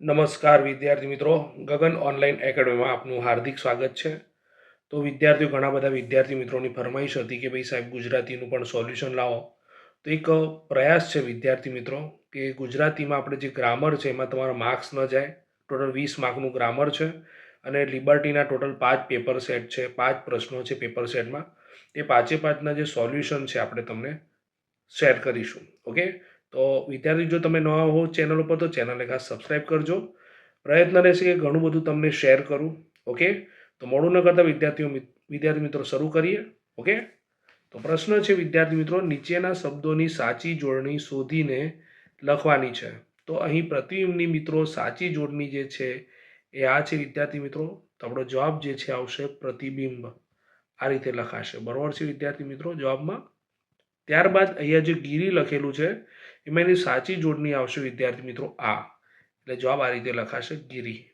નમસ્કાર વિદ્યાર્થી મિત્રો. ગગન ઓનલાઈન એકેડમીમાં આપનું હાર્દિક સ્વાગત છે. તો વિદ્યાર્થીઓ, ઘણા બધા વિદ્યાર્થી મિત્રોની ફરમાઈશ હતી કે ભાઈ સાહેબ, ગુજરાતીનું પણ સોલ્યુશન લાવો. તો એક પ્રયાસ છે વિદ્યાર્થી મિત્રો કે ગુજરાતીમાં આપણે જે ગ્રામર છે, એમાં તમારા માર્ક્સ ન જાય. ટોટલ વીસ માર્કનું ગ્રામર છે અને લિબર્ટીના ટોટલ પાંચ પેપર સેટ છે, પાંચ પ્રશ્નો છે પેપર સેટમાં. એ પાંચે પાંચના જે સોલ્યુશન છે, આપણે તમને શેર કરીશું. ઓકે? તો વિદ્યાર્થી, જો તમે નવા હો ચેનલ ઉપર, તો ચેનલને ખાસ સબસ્ક્રાઈબ કરજો. પ્રયત્ન રહેશે કે ઘણું બધું તમને શેર કરું ઓકે તો મોડું ન કરતા વિદ્યાર્થીઓ વિદ્યાર્થી મિત્રો શરૂ કરીએ ઓકે તો પ્રશ્ન છે, વિદ્યાર્થી મિત્રો, નીચેના શબ્દોની સાચી જોડણી શોધીને લખવાની છે. તો અહીં પ્રતિબિંબની મિત્રો સાચી જોડણી જે છે, એ આ છે વિદ્યાર્થી મિત્રો, તમારો જવાબ જે છે આવશે પ્રતિબિંબ. આ રીતે લખાશે. બરોબર છે વિદ્યાર્થી મિત્રો, જવાબમાં? ત્યારબાદ અહીંયા જે ગીરી લખેલું છે એમાં એની સાચી જોડણી આવશે વિદ્યાર્થી મિત્રો આ. એટલે જવાબ આ રીતે લખાશે ગીરી.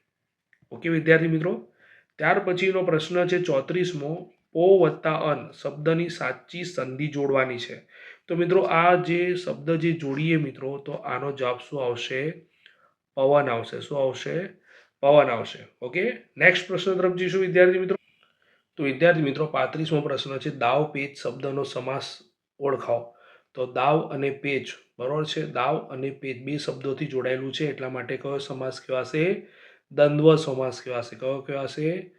ઓકે વિદ્યાર્થી મિત્રો? ત્યાર પછીનો પ્રશ્ન છે ચોત્રીસમો. પો વત્તા અન શબ્દની સાચી સંધિ જોડવાની છે. તો મિત્રો આ જે શબ્દ જે જોડીએ મિત્રો, તો આનો જવાબ શું આવશે? પવન આવશે. શું આવશે? પવન આવશે. ઓકે? નેક્સ્ટ પ્રશ્ન તરફ જઈશું વિદ્યાર્થી મિત્રો. તો વિદ્યાર્થી મિત્રો, પાંત્રીસમો પ્રશ્ન છે દાવ પેચ શબ્દનો સમાસ ઓળખાવો. તો દાવ અને પેચ, બરોબર છે? દાવ અને પેચ બે શબ્દોથી જોડાયેલું છે, એટલા માટે કયો સમાસ કહેવાશે? દ્વંદ્વ સમાસ કહેવાશે. કયો કહેવાશે?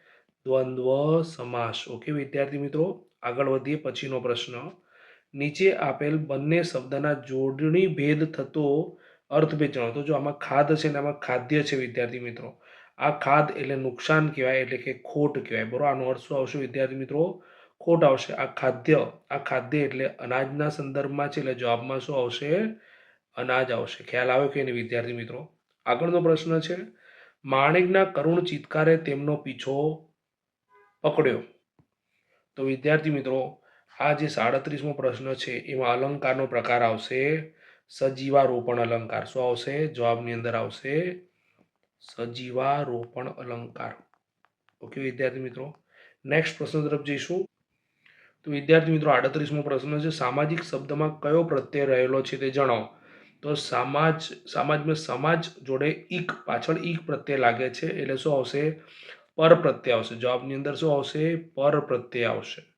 દ્વંદ્વ સમાસ. ઓકે વિદ્યાર્થી મિત્રો, આગળ વધીએ પછીનો પ્રશ્ન. નીચે આપેલ બંને શબ્દના જોડણી ભેદ થતો અર્થભેદ જણાવો તો જો આમાં ખાદ છે ને આમાં ખાદ્ય છે, વિદ્યાર્થી મિત્રો. આ ખાદ એટલે નુકસાન કહેવાય, એટલે કે ખોટ કહેવાય. બરોબર? આનો અર્થ શું આવશે, વિદ્યાર્થી મિત્રો? ખોટ આવશે? આ ખાદ્ય આ ખાદ્ય એટલે અનાજના સંદર્ભમાં છે, એટલે જવાબમાં શું આવશે? અનાજ આવશે. ખ્યાલ આવ્યો કે નહીં વિદ્યાર્થી મિત્રો? આગળનો પ્રશ્ન છે, માણેકના કરુણ ચિત્કારે તેમનો પીછો પકડ્યો. તો વિદ્યાર્થી મિત્રો, આ જે સાડત્રીસમો પ્રશ્ન છે, એમાં અલંકારનો પ્રકાર આવશે. સજીવારોપણ અલંકાર. શું આવશે? જવાબની અંદર આવશે સજીવારોપણ અલંકાર. ઓકે વિદ્યાર્થી મિત્રો? નેક્સ્ટ પ્રશ્ન તરફ જઈશું. તો વિદ્યાર્થી મિત્રો, આડત્રીસમો પ્રશ્ન છે, સામાજિક શબ્દમાં કયો પ્રત્યય રહેલો છે તે જણાવો. તો સમાજ, સમાજમાં સમાજ જોડે ઈક, પાછળ ઈક પ્રત્યય લાગે છે, એટલે શું આવશે? પર પ્રત્યય આવશે. જવાબની અંદર શું આવશે? પર પ્રત્યય આવશે.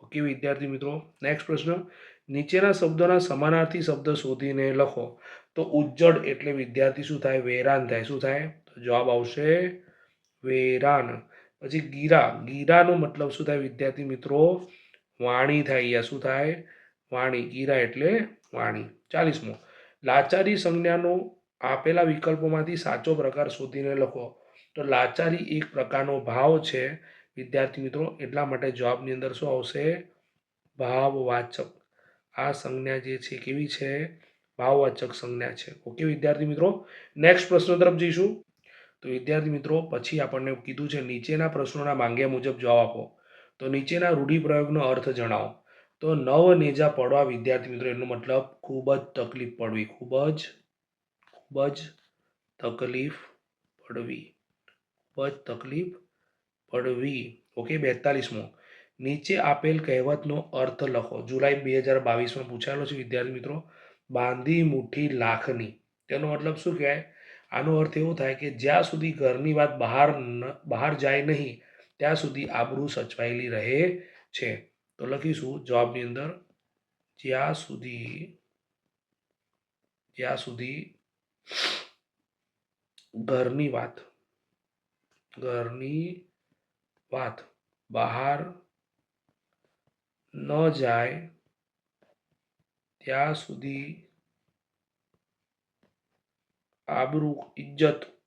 ઓકે વિદ્યાર્થી મિત્રો નેક્સ્ટ પ્રશ્ન. નીચેના શબ્દોના સમાનાર્થી શબ્દ શોધીને લખો. તો ઉજ્જડ એટલે વિદ્યાર્થી શું થાય? વેરાન થાય. શું થાય? તો જવાબ આવશે વેરાન. પછી ગીરા. ગીરાનો મતલબ શું થાય વિદ્યાર્થી મિત્રો? વાણી થાય અહીંયા શું થાય? વાણી ગીરા એટલે વાણી. ચાલીસમો. લાચારી સંજ્ઞાનો આપેલા વિકલ્પોમાંથી સાચો પ્રકાર શોધીને લખો. તો લાચારી એક પ્રકારનો ભાવ છે. વિદ્યાર્થી મિત્રો, એટલા માટે જવાબની અંદર શું આવશે? ભાવવાચક. આ સંજ્ઞા જે છે, કેવી છે? ભાવવાચક સંજ્ઞા છે. ઓકે, વિદ્યાર્થી મિત્રો? નેક્સ્ટ પ્રશ્ન તરફ જઈશું. તો વિદ્યાર્થી મિત્રો, પછી આપણને કીધું છે, નીચેના પ્રશ્નોના માંગ્યા મુજબ જવાબ આપો. તો નીચેના રૂઢિપ્રયોગનો અર્થ જણાવો. તો નવ નેજા પડવા વિદ્યાર્થી મિત્રો, એનો મતલબ ખૂબ જ તકલીફ પડવી. ખૂબ જ ખૂબ જ તકલીફ પડવી. ખૂબ જ તકલીફ પડવી. ઓકે, બેતાલીસમો. નીચે આપેલ કહેવતનો અર્થ લખો. જુલાઈ બે હજાર બાવીસમાં પૂછાયેલો છે વિદ્યાર્થી મિત્રો, બાંધી મુઠ્ઠી લાખની. તેનો મતલબ શું કહેવાય? આનો અર્થ એવો થાય કે જ્યાં સુધી ઘરની વાત બહાર બહાર જાય નહીં ત્યાં સુધી આબરૂ સચવાયેલી રહે છે. તો લખીશું જવાબની અંદર, જ્યાં સુધી જ્યાં સુધી ઘરની વાત ઘરની વાત બહાર ન જાય, ત્યાં સુધી આબરૂ, ઇજ્જત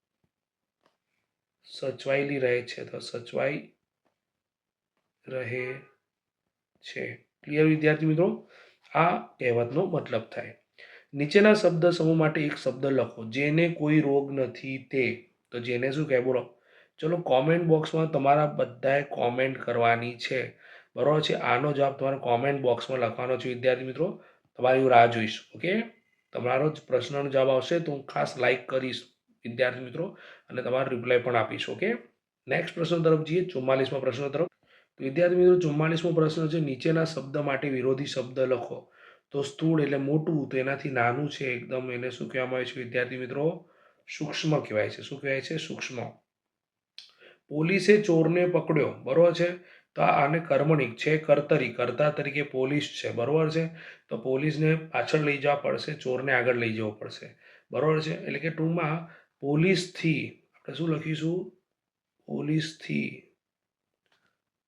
સચવાયેલી રહે છે, તો સચવાઈ રહે છે. ક્લિયર વિદ્યાર્થી મિત્રો? આ કહેવતનો મતલબ થાય. નીચેના શબ્દ સમૂહ માટે એક શબ્દ લખો. જેને કોઈ રોગ નથી તે. તો જેને શું કહે બોલો. ચલો કોમેન્ટ બોક્સમાં તમારા બધાએ કોમેન્ટ કરવાની છે. બરાબર છે? આનો જવાબ તમારે કોમેન્ટ બોક્સમાં લખવાનો છે, વિદ્યાર્થી મિત્રો. તમારી હું રાહ જોઈશ ઓકે તમારો જ પ્રશ્નનો જવાબ આવશે, તો હું ખાસ લાઈક કરીશ. વિદ્યાર્થી મિત્રો, અને તમારો રિપ્લાય પણ આપીશ ઓકે નેક્સ્ટ પ્રશ્ન તરફ જઈએ, ચુમ્માલીસમા પ્રશ્ન તરફ. તો વિદ્યાર્થી મિત્રો, ચુમ્માલીસમો પ્રશ્ન છે, નીચેના શબ્દ માટે વિરોધી શબ્દ લખો. તો સ્થૂળ એટલે મોટું, તો એનાથી નાનું છે એકદમ, એને શું કહેવામાં આવે છે વિદ્યાર્થી મિત્રો? સૂક્ષ્મ કહેવાય છે. શું કહેવાય છે? સૂક્ષ્મ. પોલીસે ચોરને પકડ્યો, બરોબર છે? તો આને કર્મણિક છે, કર્તરી. કર્તા તરીકે પોલીસ છે, બરોબર છે? તો પોલીસને પાછળ લઈ જવા પડશે, ચોરને આગળ લઈ જવો પડશે, બરોબર છે? એટલે કે ટૂંકમાં પોલીસથી, આપણે શું લખીશું? પોલીસથી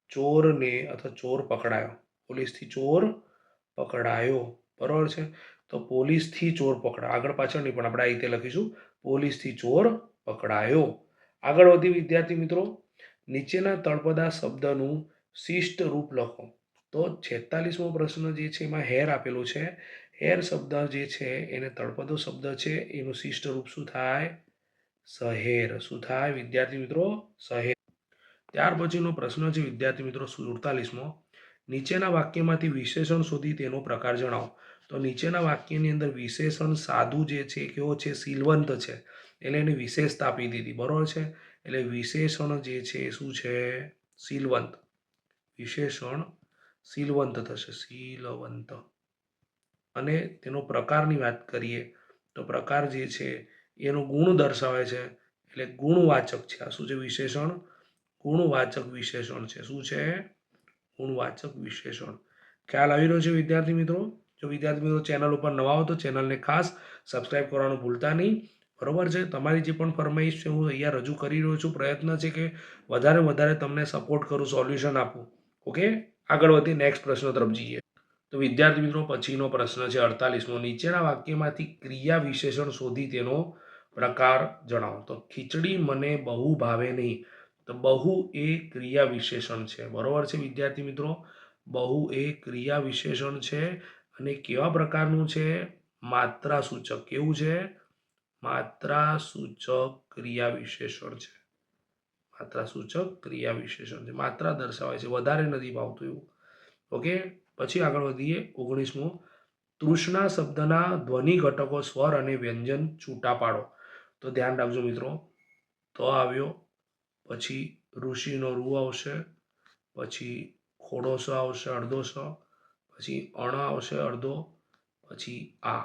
ચોરને અથવા ચોર પકડાયો. પોલીસથી ચોર પકડાયો. બરાબર છે? તો પોલીસથી ચોર પકડાયો. આગળ પાછળ નહીં પણ આપણે આ રીતે લખીશું. પોલીસથી ચોર પકડાયો. આગળ વધી વિદ્યાર્થી મિત્રો, નીચેના તળપદા શબ્દનું શિષ્ટ રૂપ લખો. તો છેતાલીસમો પ્રશ્ન જે છે, એમાં હેર આપેલું છે. હેર શબ્દ જે છે, એને તળપદો શબ્દ છે. એનું શિષ્ટ રૂપ શું થાય? સહેર. શું થાય વિદ્યાર્થી મિત્રો? સહેર. ત્યાર પછીનો પ્રશ્ન છે વિદ્યાર્થી મિત્રો સુડતાલીસમો. નીચેના વાક્યમાંથી વિશેષણ શોધી તેનો પ્રકાર જણાવો. તો નીચેના વાક્યની અંદર વિશેષણ સાધુ જે છે કેવો છે? સિલવંત છે. એટલે એની વિશેષતા આપી દીધી. બરાબર છે? એટલે વિશેષણ જે છે શું છે? સિલવંત. વિશેષણ સિલવંત થશે. સિલવંત. અને તેનો પ્રકારની વાત કરીએ તો પ્રકાર જે છે એનો ગુણ દર્શાવે છે. એટલે ગુણવાચક છે આ શું છે વિશેષણ? ગુણવાચક વિશેષણ છે. શું છે? ગુણવાચક વિશેષણ. ખ્યાલ આવી રહ્યો છે વિદ્યાર્થી મિત્રો? જો વિદ્યાર્થી મિત્રો ચેનલ ઉપર નવા હો તો ચેનલને ખાસ સબસ્ક્રાઇબ કરવાનું ભૂલતા નહીં. બરોબર છે? તમારી જે પણ ફરમાઈશ છે હું અહીંયા રજૂ કરી રહ્યો છું. પ્રયત્ન છે કે વધારે વધારે તમને સપોર્ટ કરું સોલ્યુશન આપું. ઓકે આગળ વધી નેક્સ્ટ પ્રશ્ન તરફ જઈએ. તો વિદ્યાર્થી મિત્રો, પછીનો પ્રશ્ન છે અડતાલીસમો. નીચેના વાક્યમાંથી ક્રિયા વિશેષણ શોધી તેનો પ્રકાર જણાવો. તો ખીચડી મને બહુ ભાવે નહીં. તો બહુ એ ક્રિયા વિશેષણ છે. બરોબર છે વિદ્યાર્થી મિત્રો? બહુ એ ક્રિયા વિશેષણ છે અને કેવા પ્રકારનું છે? માત્રા સૂચક કેવું છે? માત્રા સૂચક ક્રિયા વિશેષણ છે. માત્રા સૂચક ક્રિયા વિશેષણ છે. માત્રા દર્શાવે છે. વધારે નથી ભાવતું એવું. ઓકે? પછી આગળ વધીએ ઓગણીસમો. તૃષ્ણા શબ્દના ધ્વનિ ઘટકો સ્વર અને વ્યંજન છૂટા પાડો. તો ધ્યાન રાખજો મિત્રો. તો આવ્યો, પછી ઋષિનો રૂ આવશે, પછી ખોડો સ આવશે, અડધો સ, પછી અણ આવશે, અડધો, પછી આ.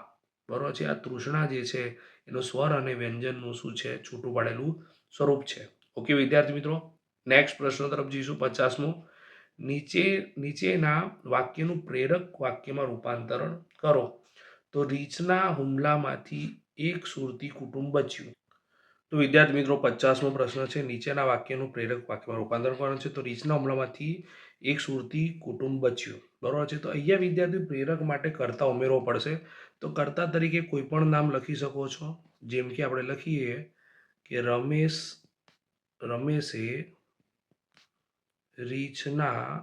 બરોબર છે? આ તૃષ્ણા જે છે, એનું સ્વર અને વ્યંજનનું શું છે? છૂટું પાડેલું સ્વરૂપ છે. ઓકે, વિદ્યાર્થી મિત્રો, નેક્સ્ટ પ્રશ્ન તરફ જઈશું, પચાસમો. નીચે, નીચેના વાક્યનું પ્રેરક વાક્યમાં રૂપાંતરણ કરો. તો રીચના હુમલામાંથી એક સુરતી કુટુંબ બચ્યું. તો વિદ્યાર્થી મિત્રો, પચાસમો પ્રશ્ન છે. નીચેના વાક્યનું પ્રેરક વાક્યમાં રૂપાંતર કરવાનું છે. તો રીચના હુમલામાંથી એક સુરતી કુટુંબ બચ્યું. બરોબર છે? તો અહીંયા વિદ્યાર્થી પ્રેરક માટે કરતા ઉમેરવો પડશે. તો કરતા તરીકે કોઈ પણ નામ લખી શકો છો. જેમ કે આપણે લખીએ કે રમેશ, રમેશે રીછના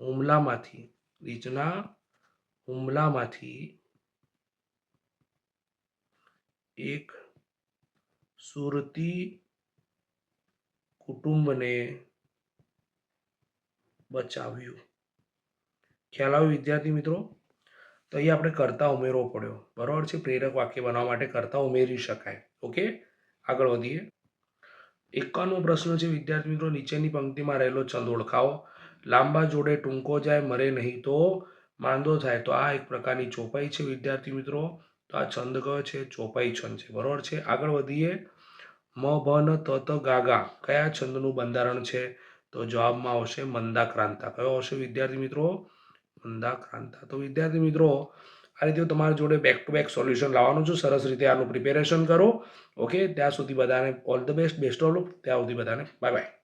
હુમલામાંથી રીચના હુમલામાંથી એક સુરતી કુટુંબને બચાવ્યું. ખ્યાલ આવ્યો વિદ્યાર્થી મિત્રો? તો અહીંયા આપણે કરતા ઉમેરવો પડ્યો. બરાબર છે? પ્રેરક વાક્ય બનાવવા માટે કરતા ઉમેરી શકાય. ઓકે? આગળ વધીએ. એકાવનમો પ્રશ્ન છે વિદ્યાર્થી મિત્રો નીચેની પંક્તિમાં રહેલો છંદ ઓળખાવો. લાંબા જોડે ટૂંકો જાય, મરે નહીં તો માંદો થાય. તો આ એક પ્રકારની ચોપાઈ છે વિદ્યાર્થી મિત્રો. તો આ છંદ કયો છે? ચોપાઈ છંદ છે. બરોબર છે? આગળ વધીએ. મ, ભ, ન, ત ત, ગા ગા. કયા છંદનું બંધારણ છે? તો જવાબમાં આવશે મંદાક્રાંતા. કયો આવશે વિદ્યાર્થી મિત્રો? મંદાક્રાંતા. તો વિદ્યાર્થી મિત્રો આ રીતે તમારા જોડે બેક ટુ બેક સોલ્યુશન લાવવાનું છું. સરસ રીતે આનું પ્રિપેરેશન કરો. ઓકે ત્યાં સુધી બધાને all the best best of ત્યાં સુધી બધાને. Bye bye